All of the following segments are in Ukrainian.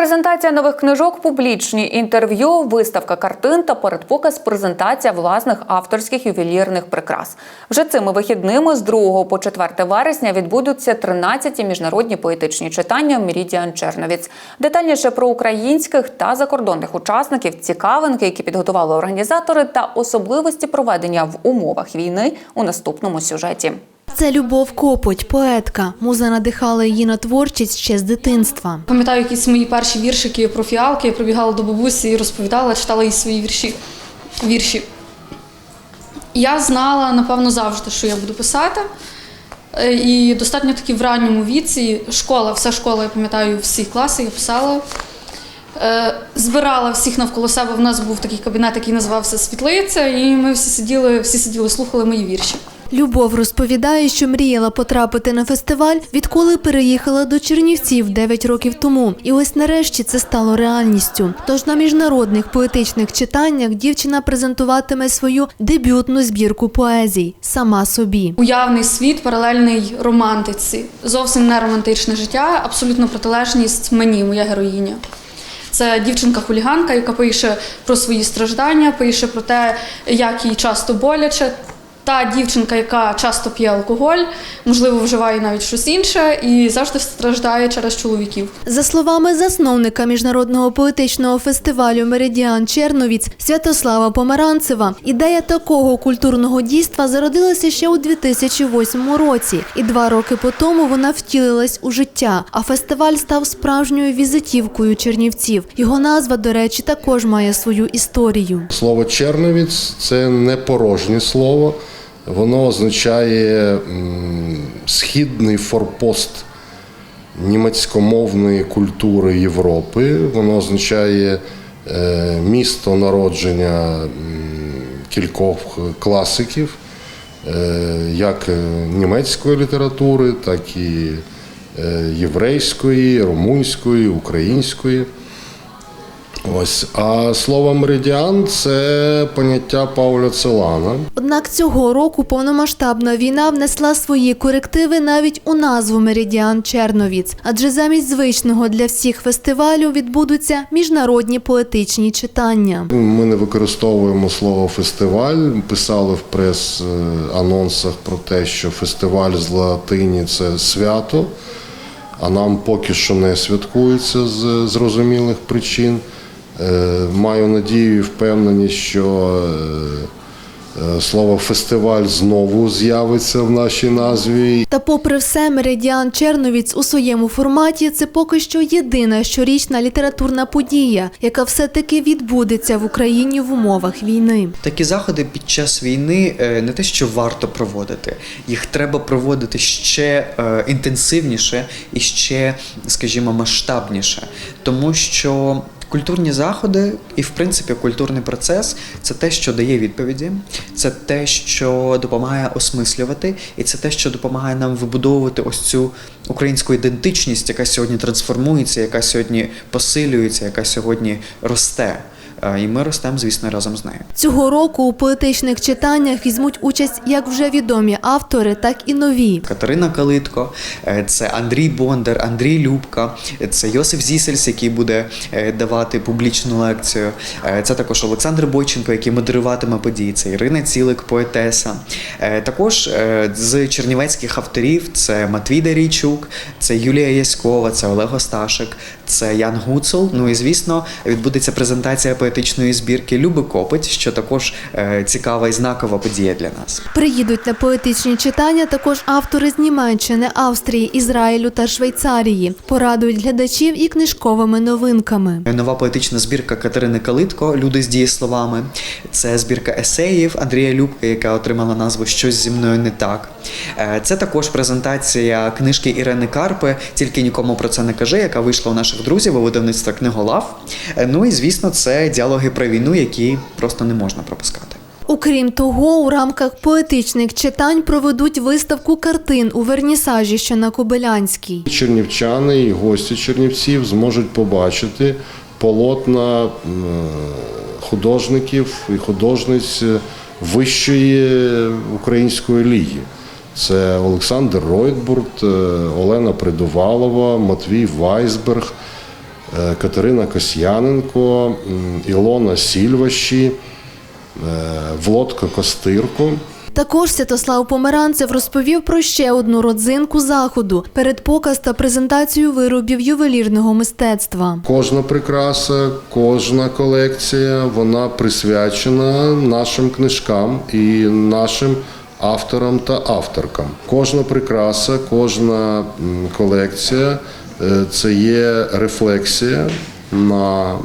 Презентація нових книжок, публічні інтерв'ю, виставка картин та передпоказ презентація власних авторських ювелірних прикрас. Вже цими вихідними з 2 по 4 вересня відбудуться 13 міжнародні поетичні читання Мірідіан Черновіць. Детальніше про українських та закордонних учасників, цікавинки, які підготували організатори, та особливості проведення в умовах війни у наступному сюжеті. Це Любов Копоть, поетка. Муза надихала її на творчість ще з дитинства. Пам'ятаю якісь мої перші віршики про фіалки. Я прибігала до бабусі і розповідала, читала їй свої вірші. вірші. Я знала, напевно, завжди, що я буду писати. Е, І достатньо таки в ранньому віці, школа, вся школа, я пам'ятаю, всі класи я писала. Е, Збирала всіх навколо себе. У нас був такий кабінет, який називався Світлиця, і ми всі сиділи, всі сиділи, слухали мої вірші. Любов розповідає, що мріяла потрапити на фестиваль, відколи переїхала до Чернівців 9 років тому. І ось нарешті це стало реальністю. Тож на міжнародних поетичних читаннях дівчина презентуватиме свою дебютну збірку поезій сама собі. Уявний світ, паралельний романтиці. Зовсім не романтичне життя, абсолютно протилежність мені, моя героїня. Це дівчинка-хуліганка, яка пише про свої страждання, пише про те, як їй часто боляче. Та дівчинка, яка часто п'є алкоголь, можливо, вживає навіть щось інше і завжди страждає через чоловіків. За словами засновника міжнародного поетичного фестивалю Меридіан Черновіць Святослава Помаранцева, ідея такого культурного дійства зародилася ще у 2008 році, і два роки по тому вона втілилась у життя. А фестиваль став справжньою візитівкою чернівців. Його назва, до речі, також має свою історію. Слово черновіць це не порожнє слово. Воно означає східний форпост німецькомовної культури Європи. Воно означає е, місто народження кількох класиків, е, як е, німецької літератури, так і єврейської, румунської, української. Ось, а слово меридіан це поняття Пауля Целана. Однак цього року повномасштабна війна внесла свої корективи навіть у назву Меридіан Черновіць, адже замість звичного для всіх фестивалю відбудуться міжнародні поетичні читання. Ми не використовуємо слово фестиваль. Писали в прес-анонсах про те, що фестиваль з латині це свято, а нам поки що не святкується з зрозумілих причин. Е, Маю надію і впевненість, що е, е, слово фестиваль знову з'явиться в нашій назві. Та попри все, Меридіан Черновіць у своєму форматі це поки що єдина щорічна літературна подія, яка все-таки відбудеться в Україні в умовах війни. Такі заходи під час війни не те, що варто проводити, їх треба проводити ще інтенсивніше і ще, скажімо, масштабніше, тому що. Культурні заходи і, в принципі, культурний процес це те, що дає відповіді, це те, що допомагає осмислювати, і це те, що допомагає нам вибудовувати ось цю українську ідентичність, яка сьогодні трансформується, яка сьогодні посилюється, яка сьогодні росте. Е, І ми ростемо, звісно, разом з нею. Цього року у поетичних читаннях візьмуть участь як вже відомі автори, так і нові. Катерина Калитко, е, це Андрій Бондар, Андрій Любка, це Йосиф Зісельс, який буде е, давати публічну лекцію. Це також Олександр Бойченко, який модеруватиме події. Це Ірина Цілик, поетеса. Також з чернівецьких авторів це Матвій Дарійчук, це Юлія Яськова, це Олег Осташик, це Ян Гуцул. Ну і звісно, відбудеться презентація поетичної збірки Люби Копить, що також е, цікава і знакова подія для нас. Приїдуть на поетичні читання також автори з Німеччини, Австрії, Ізраїлю та Швейцарії. Порадують глядачів і книжковими новинками. Нова поетична збірка Катерини Калитко Люди з дієсловами. Це збірка есеїв Андрія Любка, яка отримала назву Щось зі мною не так. Е, Це також презентація книжки Ірени Карпи, тільки нікому про це не кажи, яка вийшла у наших друзів у видавництва книголав. Е, Ну і звісно, це діалоги про війну, які просто не можна пропускати. Окрім того, у рамках поетичних читань проведуть виставку картин у Вернісажі, що на Кобилянській. Чернівчани і гості Чернівців зможуть побачити полотна художників і художниць вищої української ліги. Це Олександр Ройтбурт, е, Олена Придувалова, Матвій Вайсберг. Е, Катерина Косьяненко, Ілона Сільващі, е, Влодко Костирко. Також Святослав Померанцев розповів про ще одну родзинку заходу передпоказ та презентацію виробів ювелірного мистецтва. Кожна прикраса, кожна колекція вона присвячена нашим книжкам і нашим авторам та авторкам. Кожна прикраса, кожна колекція це є рефлексія на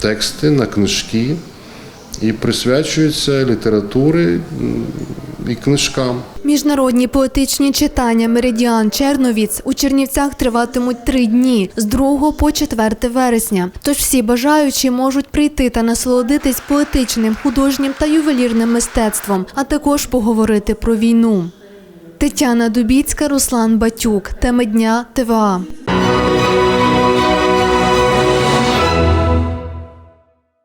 тексти, на книжки і присвячується літературі і книжкам. Міжнародні поетичні читання Меридіан Черновіць у Чернівцях триватимуть три дні з 2 по 4 вересня. Тож всі бажаючі можуть прийти та насолодитись поетичним, художнім та ювелірним мистецтвом, а також поговорити про війну. Тетяна Дубіцька, Руслан Батюк. Теми дня ТВА.